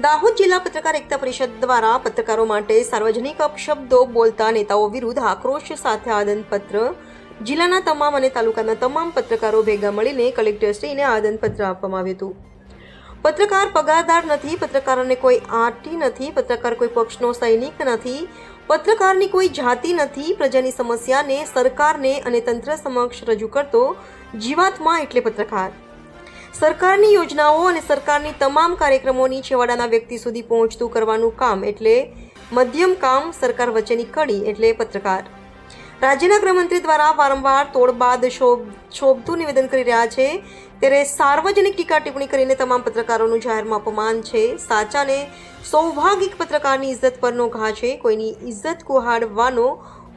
દાહોદ જિલ્લા પત્રકાર એકતા પરિષદ દ્વારા પત્રકારો માટે સાર્વજનિક અપશબ્દો બોલતા નેતાઓ વિરુદ્ધ આક્રોશ સાથે આદનપત્ર. જિલ્લાના તમામ અને તાલુકાના તમામ પત્રકારો ભેગા મળીને કલેક્ટરશ્રીને આદનપત્ર આપવામાં આવ્યું હતું. પત્રકાર પગારદાર નથી, પત્રકારોને કોઈ આટી નથી, પત્રકાર કોઈ પક્ષનો સૈનિક નથી, પત્રકારની કોઈ જાતિ નથી, પ્રજાની સમસ્યાને સરકારને અને તંત્ર સમક્ષ રજૂ કરતો જીવાત્મા એટલે પત્રકાર. સરકારની યોજનાઓ અને સરકારની તમામ કાર્યક્રમોની છેવાડાના વ્યક્તિ સુધી પહોંચતું કરવાનું કામ એટલે મધ્યમ કામ સરકાર વચ્ચેની કડી એટલે પત્રકાર. રાજ્યના ગૃહમંત્રી દ્વારા વારંવાર તોડબાદ શોભ, શોભતું નિવેદન કરી રહ્યા છે. ત્યારે સાર્વજનિક ટીકા ટિપ્પણી કરીને તમામ પત્રકારોનું જાહેરમાં અપમાન છે. સાચા અને સૌભાગિક પત્રકારની ઇજ્જત પરનો ઘા છે. કોઈની ઇજ્જત કુહાડવાનો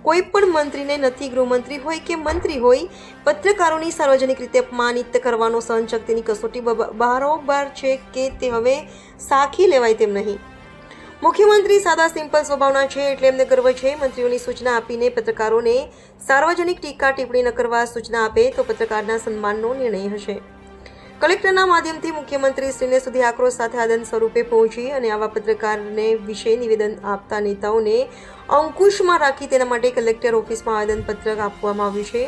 કોઈ પણ મંત્રીને નથી, ગૃહમંત્રી હોય કે મંત્રી હોય, પત્રકારોની સાર્વજનિક રીતે અપમાનિત કરવાનો સહનશક્તિની કસોટી બારોબાર છે કે તે હવે સાખી લેવાય તેમ નહીં. મુખ્યમંત્રી સાદા સિમ્પલ સ્વભાવના છે એટલે એમને ગર્વ છે. મંત્રીઓની સૂચના આપીને પત્રકારોને સાર્વજનિક ટીકા ટિપ્પણી ન કરવા સૂચના આપે તો પત્રકારના સન્માનનો નિર્ણય હશે. કલેક્ટરના માધ્યમથી મુખ્યમંત્રી શ્રીને સુધી આક્રોશ સાથે આદન સ્વરૂપે પહોંચી અને આવા પત્રકારને વિશે નિવેદન આપતા નેતાઓને અંકુશમાં રાખી તેના માટે કલેક્ટર ઓફિસમાં આવેદનપત્ર આપવામાં આવ્યું છે.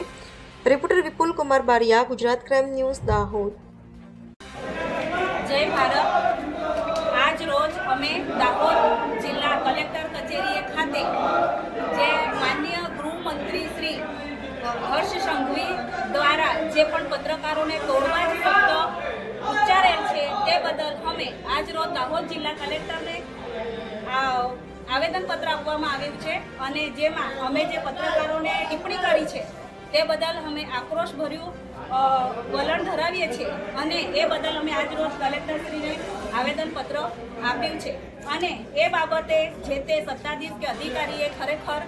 Reporter Vipul Kumar Bariya, Gujarat crime news, Dahod. જય ભારત. આજ રોજ અમે દાહોદ જિલ્લા કલેક્ટર કચેરીએ ખાતે જે માન્ય ગૃહમંત્રી શ્રી હર્ષ સંઘવી દ્વારા જે પણ પત્રકારોને તોડવા જ શબ્દ ઉચ્ચારેલ છે તે બદલ અમે આજરોજ દાહોદ જિલ્લા કલેક્ટરને આવેદનપત્ર આપવામાં આવ્યું છે અને જેમાં અમે જે પત્રકારોને ટિપ્પણી કરી છે તે બદલ અમે આક્રોશભર્યું ભર્યું વલણ ધરાવીએ છીએ અને એ બદલ અમે આજરોજ કલેક્ટરશ્રીને આવેદનપત્ર આપ્યું છે. અને એ બાબતે જે તે સત્તાધીશ કે અધિકારીએ ખરેખર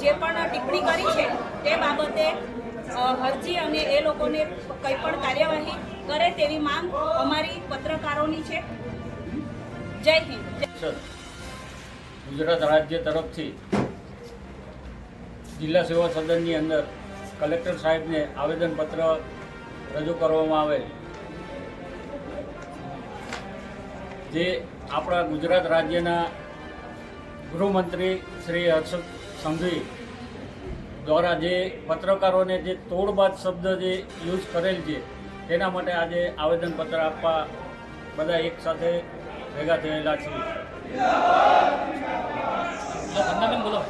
જે પણ ટિપ્પણી કરી છે, તે બાબતે અરજી અને એ લોકોને કંઈ પણ કાર્યવાહી કરે તેવી માંગ અમારી પત્રકારોની છે. જય હિન્દ. ગુજરાત રાજ્ય તરફથી જિલ્લા સેવા સદનની અંદર કલેક્ટર સાહેબને આવેદનપત્ર રજૂ કરવામાં આવેલ જે આપણા ગુજરાત રાજ્યના ગૃહમંત્રી શ્રી હર્ષ સંઘવી દ્વારા જે પત્રકારોને જે તોડબાદ શબ્દ જે યુઝ કરેલ છે, તેના માટે આજે આવેદનપત્ર આપવા બધા એક સાથે ભેગા થયેલા છીએ. બોલો.